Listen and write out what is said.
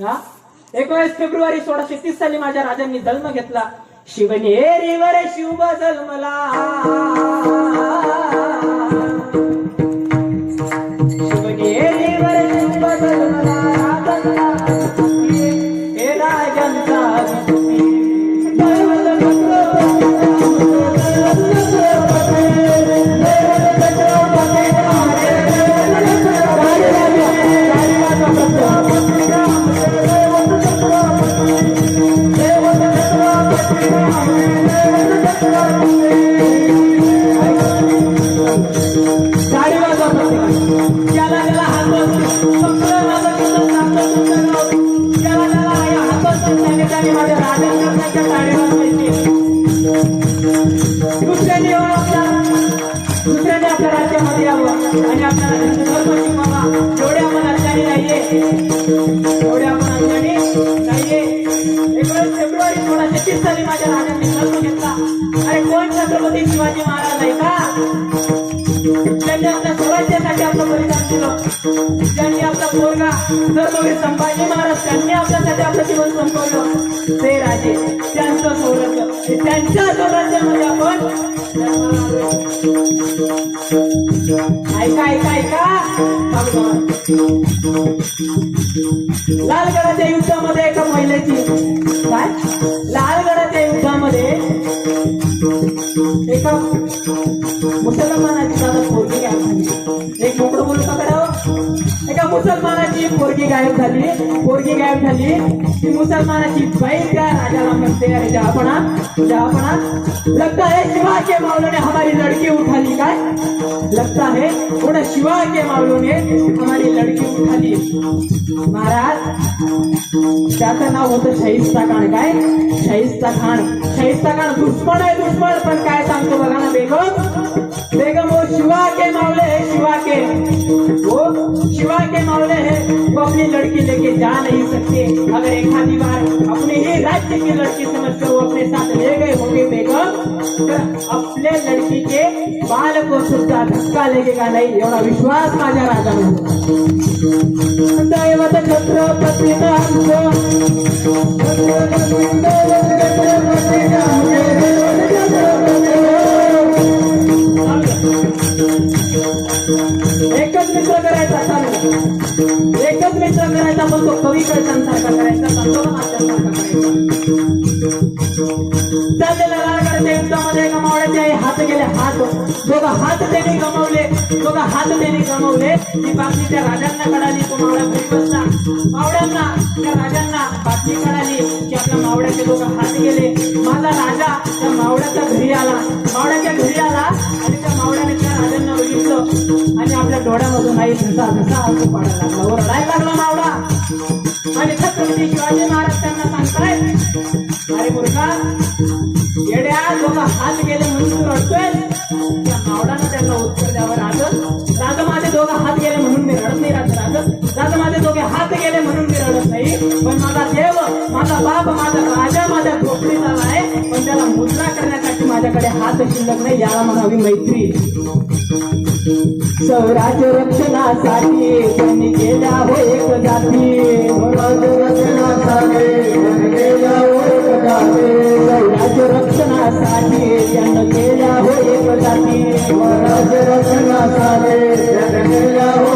हा? एकोणीस फेब्रुवारी सोळाशे तीस साली माझ्या राजांनी जन्म घेतला. शिवनेरीवर शिव जन्मला. शिवनेरीवर शिव जन्मला राजांचा हे राजांचा आणि आपल्याला त्यांचं धर्म नाहीये. एकोणीस फेब्रुवारी सोळाशे तीस साली माझ्या राजांनी जन्म घेतला कोण छत्रपती शिवाजी महाराज आहे का त्यांनी आपल्या स्वराज्यासाठी आपलं बलिदान दिलं त्यांनी आपला पोरगा सर्ववीर संभाजी महाराज त्यांनी आपल्यासाठी आपलं जीवन संपवलं ते राजे त्यांचं स्वराज्य त्यांच्या स्वराज्यामध्ये आपण ऐका ऐका. ऐका लालगडाच्या युद्धामध्ये एका महिलेची काय? लालगडाच्या युद्धामध्ये एका मुसलमानाची मुसलमानाची पोरगी गायब झाली. पोरगी गायब झाली. ती मुसलमानाची बाई त्या राजाला म्हणते अरे जहापणा जहापणा लगता है शिवा के मावलों ने हमारी लड़की उठा ली काय? लगता है उन शिवा के मावलों ने हमारी लड़की उठा ली महाराज त्याचं नाव होतं शाहिस्ता खान काय? शाहिस्ता खान. शाहिस्ता खान दुश्मन आहे दुश्मन. पण काय सांगतो बघा ना बेगम. बेगम वो शिवा के मावले शिवा के. वो शिवा के मामले है, वो अपनी लड़की लेके जा नहीं सकते। अगर एक आधी बार अपने ही राज्य की लड़की समझकर वो अपने साथ ले गए होंगे बेगम। अपने लड़की के बाल को सुद्धा धक्का लगेगा नहीं एवढा विश्वास माझ्या राजा दैवत एकच मित्र करायचा चालू. एकच मित्र करायचा पण तो कवीकडे संसारखा करायचा. संतोष माझ्यासारखा युद्धामध्ये आई हात गेले हात. दोघं हात त्यांनी गमावले दोघं हात त्यांनी गमावले. ती बातमी त्या राजांना कळाली तो मावळा घरी मावळ्यांना त्या राजांना बातमी कळाली की आपल्या मावळ्याचे दोघं हात गेले. माझा राजा त्या मावळ्याच्या घरी आला. मावळ्याच्या घरी आला आणि नाही पाडायला लागला. वर लागला मावळा. आणि छत्रपती शिवाजी महाराज त्यांना सांगताय अरे मूर्खा येड्या दोघं हात गेले म्हणून तू रडतोय. त्या मावळानं त्यांना उत्तर द्यावं राजन दादा माझे दोघं हात गेले म्हणून मी रडत नाही राहत राजन दादा माझे दोघे हात गेले म्हणून मी रडत नाही. पण माझा देव माझा बाप माझा राजा माझ्या झोपडीत झाला आहे. पण त्याला मुद्रा करण्यासाठी माझ्याकडे हात शिल्लक नाही याला म्हणावी मैत्री. स्वराज्य रक्षणासाठी त्यांनी केला हो एक जाती. स्वराज्य रक्षणासाठी त्यांनी केल्या हो एक जाती. स्वराज्य रक्षणासाठी त्यांनी केला हो एक जाती. स्वराज्य रक्षणासाठी त्यांनी केल्या हो